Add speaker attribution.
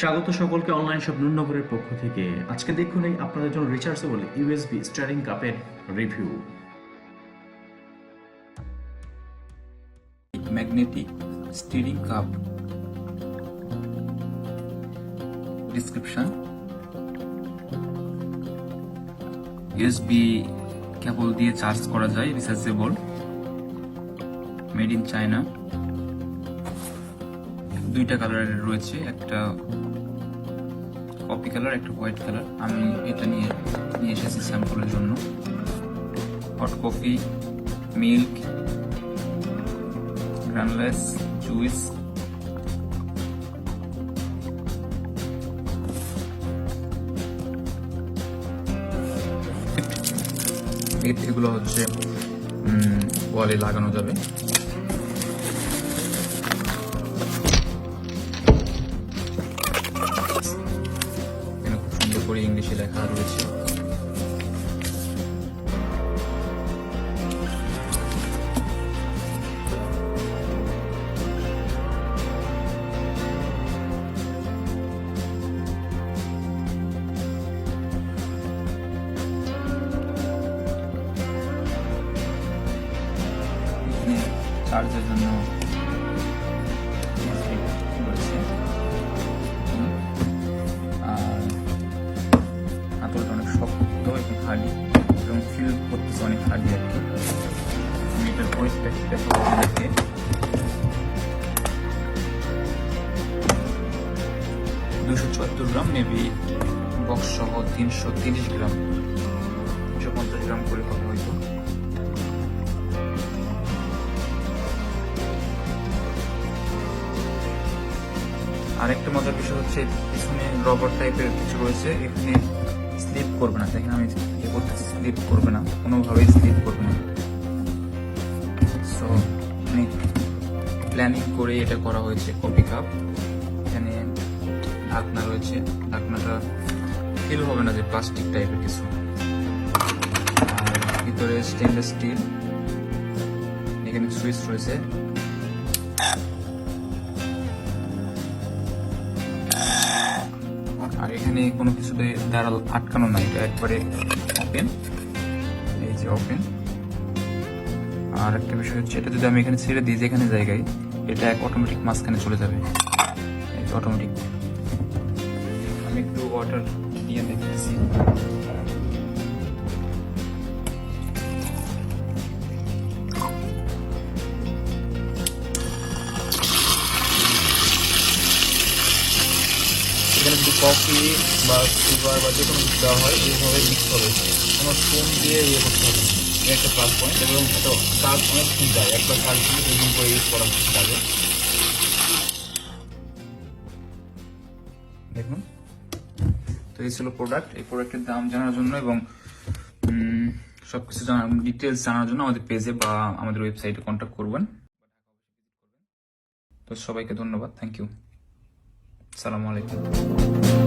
Speaker 1: স্বাগত সকলকে online shop নুন্নগরের পক্ষ থেকে। আজকে দেখুন এই আপনাদের জন্য রিচার্জেবল ইউএসবি স্টারিং কাপের review
Speaker 2: magnetic stirring cup description USB cable দিয়ে চার্জ করা যায় রিচার্জেবল মেড ইন চায়না দুইটা কালারের রয়েছে, একটা কপি কালার, একটা হোয়াইট কালার। আমি এটা নিয়ে নিয়ে এসেছি স্যাম্পলের জন্য। Hot coffee milk grainless juice এগুলো হচ্ছে ওয়ালে লাগানো যাবে। করে ইংলিশে লেখা রয়েছে। চার্জের জন্য হার্ডি এবং ফিল করতেছে অনেক হার্ডি কি। আমি এটার ওয়েস্ট দেখে দুশো চুয়াত্তর গ্রাম মেবি বক্স সহ তিনশো তিরিশ গ্রাম। তিনশো পঞ্চাশ গ্রাম করে হবে হয়তো আরেকটা মজার বিষয় হচ্ছে পিছনে রবার টাইপের কিছু রয়েছে। এখানে স্লিপ করবে না। দেখেন আমি ইয়ে করতেছি স্লিপ করবে না। কোনোভাবেই স্লিপ করবে না। সো অনেক প্ল্যানিং করে এটা করা হয়েছে কপি কাপ এখানে ঢাকনা রয়েছে। ঢাকনাটা ফিল হবে না যে প্লাস্টিক টাইপের কিছু। ভিতরে স্টেনলেস স্টিল এখানে সুইচ রয়েছে। আর এখানে কোনো কিছুতে দাঁড়াল আটকানো নাই এটা একবারে ওপেন এই যে ওপেন আর একটা বিষয় হচ্ছে, এটা যদি আমি এখানে ছেড়ে দিই, যেখানে জায়গায়, এটা এক অটোমেটিক মাঝখানে চলে যাবে। এই যে অটোমেটিক আমি একটু ওয়াটার দিয়ে দেখতেছি। কফি বা সুগার বা যে কোনো কিছু দেওয়া হয় এইভাবে মিক্স হবে কোনো স্পুন দিয়ে ইয়ে করতে হবে একটা প্লাস পয়েন্ট এবং এটা কাজ অনেকক্ষণ যায়। একবার কাজ দিয়ে দুদিন করে ইউজ করা যাবে দেখুন। তো এই ছিল প্রোডাক্ট এই প্রোডাক্টের দাম জানার জন্য এবং উম, সবকিছু জানার ডিটেলস জানার জন্য আমাদের পেজে বা আমাদের ওয়েবসাইটে কন্ট্যাক্ট করবেন। তো সবাইকে ধন্যবাদ। থ্যাংক ইউ সালামু আলাইকুম